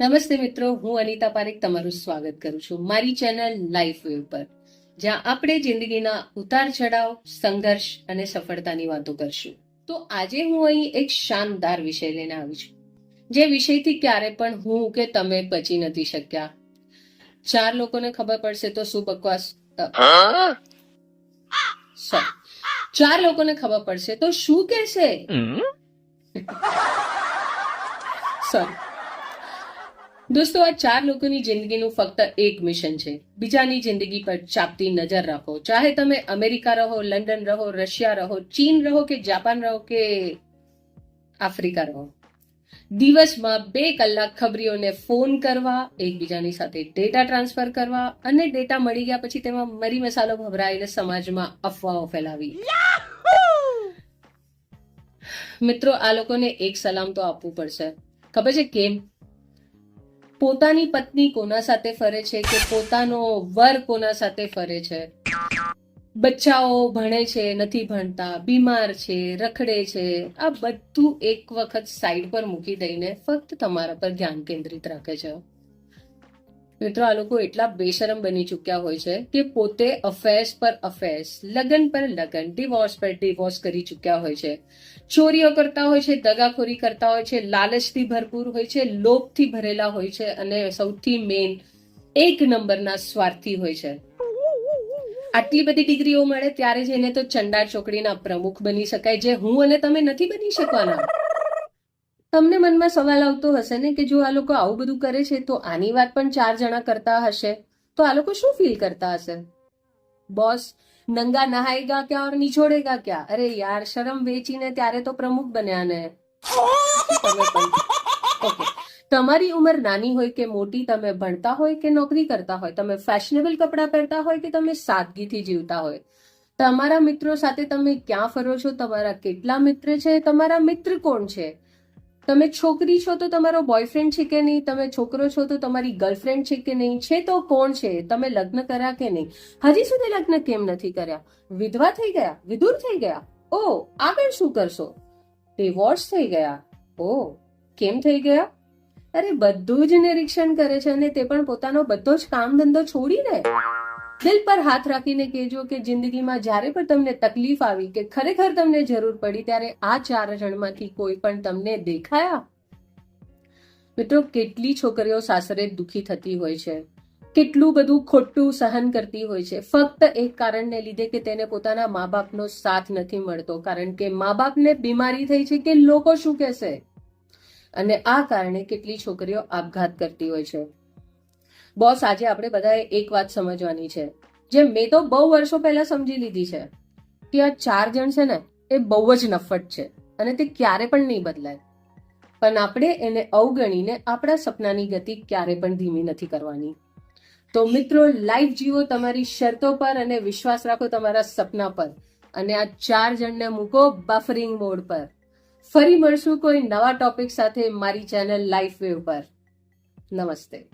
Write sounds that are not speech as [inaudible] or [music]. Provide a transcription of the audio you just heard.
નમસ્તે મિત્રો હું અનિતા પારેખ તમારું સ્વાગત કરું છું મારી ચેનલ લાઈફ વેવ પર જ્યાં આપણે જિંદગીના ઉતાર ચઢાવ સંઘર્ષ અને સફળતાની વાતો કરશું. તો આજે હું અહીં એક શાનદાર વિષય લઈને આવી છું જે વિષયથી ક્યારે પણ હું કે તમે બચી નથી શક્યા. ચાર લોકોને ખબર પડશે તો શું બકવાસ? ચાર લોકોને ખબર પડશે તો શું કહેશે? સોરી [laughs] દોસ્તો, આ ચાર લોકોની જિંદગીનું ફક્ત એક મિશન છે. બીજાની જિંદગી પર ચાપતી નજર રાખો. ચાહે તમે અમેરિકા રહો, લંડન રહો, રશિયા રહો, ચીન રહો કે જાપાન રહો કે આફ્રિકા રહો. દિવસમાં બે કલાક ખબરીઓને ફોન કરવા, એકબીજાની સાથે ડેટા ટ્રાન્સફર કરવા અને ડેટા મળી ગયા પછી તેમાં મરી મસાલો ભભરાઈને સમાજમાં અફવાઓ ફેલાવી. મિત્રો, આ લોકોને એક સલામ તો આપવું પડશે. ખબર છે કેમ? પોતાની પત્ની કોના સાથે ફરે છે કે પોતાનો વર કોના સાથે ફરે છે? બચ્ચાઓ ભણે છે, નથી ભણતા, બીમાર છે, રખડે છે, આ બધું એક વખત સાઈડ પર મૂકી દઈને ફક્ત તમારા પર ધ્યાન કેન્દ્રિત રાખે છે. મિત્રો, આ લોકો એટલા બેશરમ બની ચૂક્યા હોય છે કે પોતે અફેર્સ પર અફેર્સ લગન પર લગન ડિવોર્સ પર ડિવોર્સ કરી ચૂક્યા હોય છે. ચોરીઓ કરતા હોય છે, દગાખોરી કરતા હોય છે, લાલચથી ભરપૂર હોય છે, લોભથી ભરેલા હોય છે અને સૌથી મેઇન એક નંબરના સ્વાર્થી હોય છે. આટલી બધી ડિગ્રીઓ મળે ત્યારે જ એને તો ચંડા ચોકડીના પ્રમુખ બની શકાય, જે હું અને તમે નથી બની શકવાના. તમને મનમાં સવાલ આવતો હશે ને કે જો આ લોકો આવું બધું કરે છે, તો આની વાત પણ ચાર જણા કરતા હશે? તો આ લોકો શું ફીલ કરતા હશે? બોસ, નંગા નહાયગા ક્યાં ઓર નિછોડેગા ક્યાં? અરે યાર, શરમ વેચીને ત્યારે તો પ્રમુખ બન્યા ને. ઓકે તમારી ઉંમર નાની હોય કે મોટી, તમે ભણતા હોય કે નોકરી કરતા હોય, તમે ફેશનેબલ કપડાં પહેરતા હોય કે તમે સાદગીથી જીવતા હોય? તમારા મિત્રો સાથે તમે ક્યાં ફરો છો? તમારા કેટલા મિત્ર છે? તમારા મિત્ર કોણ છે? તમે છોકરી છો તો તમારો બોયફ્રેન્ડ છે કે નહીં? તમે છોકરો છો તો તમારી ગર્લફ્રેન્ડ છે કે નહીં? છે તો કોણ છે? તમે લગ્ન કર્યા કે નહીં? હજી સુધી લગ્ન કેમ નથી કર્યા? વિધવા થઈ ગયા? વિદુર થઈ ગયા? ઓ, આગળ શું કરશો? ડિવોર્સ થઈ ગયા? ઓ, કેમ થઈ ગયા? અરે બધું જ નિરીક્ષણ કરે છે અને તે પણ પોતાનો બધો જ કામ ધંધો છોડીને. દિલ પર હાથ રાખીને કહેજો કે જિંદગીમાં જ્યારે પણ તમને તકલીફ આવી કે ખરેખર તમને જરૂર પડી, ત્યારે આ ચાર જણમાંથી કોઈ પણ તમને દેખાયા? મિત્રો, કેટલી છોકરીઓ સાસરે દુખી થતી હોય છે. કેટલું બધું ખોટું સહન કરતી હોય છે. ફક્ત એક કારણને લીધે કે તેને પોતાના મા બાપનો સાથ નથી મળતો. કારણ કે મા બાપને બીમારી થઈ છે કે લોકો શું કહેશે? અને આ કારણે કેટલી છોકરીઓ આપઘાત કરતી હોય છે. બોસ, આજે આપણે બધાએ એક વાત સમજવાની છે. જે મેં તો બહુ વર્ષો પહેલા સમજી લીધી છે કે આ ચાર જણ છે ને, એ બહુ જ નફટ છે અને તે ક્યારે પણ નહીં બદલાય. પણ આપણે એને અવગણીને આપણા સપનાની ગતિ ક્યારે પણ ધીમી નથી કરવાની. તો મિત્રો, લાઈફ જીવો તમારી શરતો પર અને વિશ્વાસ રાખો તમારા સપના પર અને આ ચાર જણને મૂકો બફરિંગ મોડ પર. ફરી મળશું કોઈ નવા ટોપિક સાથે મારી ચેનલ લાઈફ વેવ પર નમસ્તે.